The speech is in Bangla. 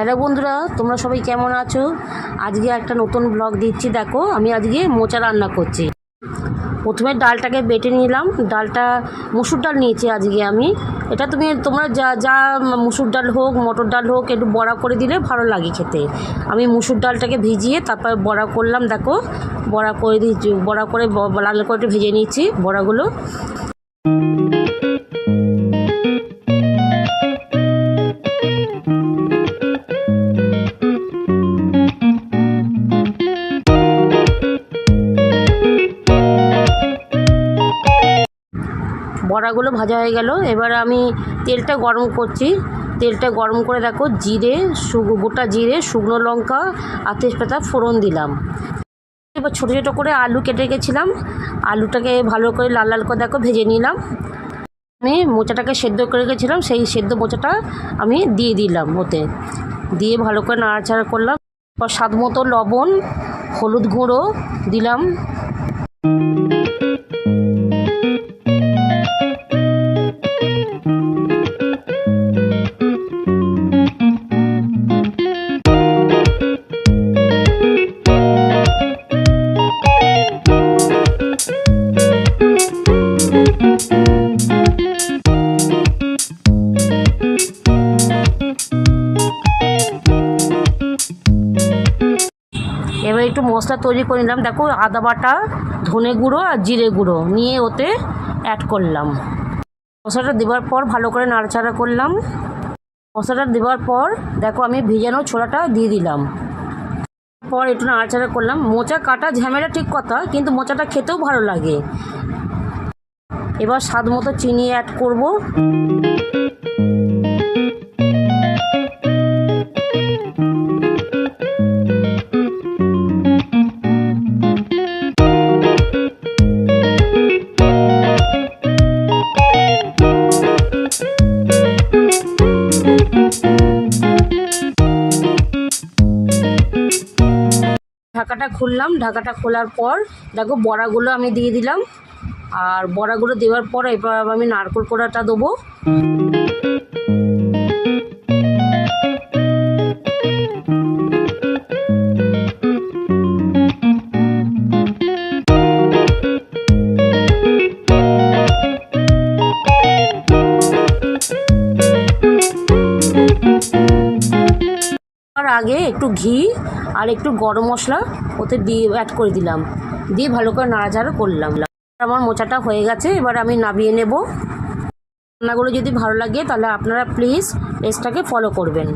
হ্যালো বন্ধুরা, তোমরা সবাই কেমন আছো? আজকে একটা নতুন ব্লগ দিচ্ছি, দেখো, আমি আজকে মোচা রান্না করছি। প্রথমে ডালটাকে বেটে নিলাম। ডালটা, মুসুর ডাল নিয়েছি আজকে আমি। এটা তুমি, তোমরা যা যা মুসুর ডাল হোক, মটর ডাল হোক, একটু বড়া করে দিলে ভালো লাগে খেতে। আমি মুসুর ডালটাকে ভিজিয়ে তারপর বড়া করলাম, দেখো। বড়া করে দিয়েছি, বড়া করে লাল করে ভেজে নিয়েছি বড়াগুলো। বড়াগুলো ভাজা হয়ে গেল। এবার আমি তেলটা গরম করছি। তেলটা গরম করে দেখো, জিরে গোটা জিরে, শুকনো লঙ্কা আর তেজপাতা ফোড়ন দিলাম। এবার ছোটো ছোটো করে আলু কেটে গেছিলাম আলুটাকে ভালো করে লাল লাল করে দেখো, ভেজে নিলাম। আমি মোচাটাকে সেদ্ধ করে গেছিলাম সেই সেদ্ধ মোচাটা আমি দিয়ে দিলাম ওতে। দিয়ে ভালো করে নাড়াচাড়া করলাম। স্বাদ মতো লবণ, হলুদ গুঁড়ো দিলাম। একটু মশলা তৈরি করে নিলাম। দেখো আদা বাটা, ধনে গুঁড়ো আর জিরে গুঁড়ো নিয়ে ওতে অ্যাড করলাম। মশলাটা দেওয়ার পর ভালো করে নাড়াচাড়া করলাম। মশলাটা দেওয়ার পর দেখো আমি ভিজানো ছোলাটা দিয়ে দিলাম। পর একটু নাড়াচাড়া করলাম। মোচা কাটা ঝামেলা ঠিক কথা, কিন্তু মোচাটা খেতেও ভালো লাগে। এবার স্বাদ মতো চিনি অ্যাড করব। ঢাকাটা খুললাম। ঢাকাটা খোলার পর দেখো বড়াগুলো আমি দিয়ে দিলাম। আর বড়াগুলো দেওয়ার পর এবার আমি নারকোল কোড়াটা দেবো। আগে একটু ঘি আর একটু গরম মশলা ওতে দিয়ে অ্যাড করে দিলাম। দিয়ে ভালো করে নাড়াচাড়া করলাম। আমার মোচাটা হয়ে গেছে, এবার আমি নামিয়ে নেব। রান্নাগুলো যদি ভালো লাগে তাহলে আপনারা প্লিজ রেসটাকে ফলো করবেন।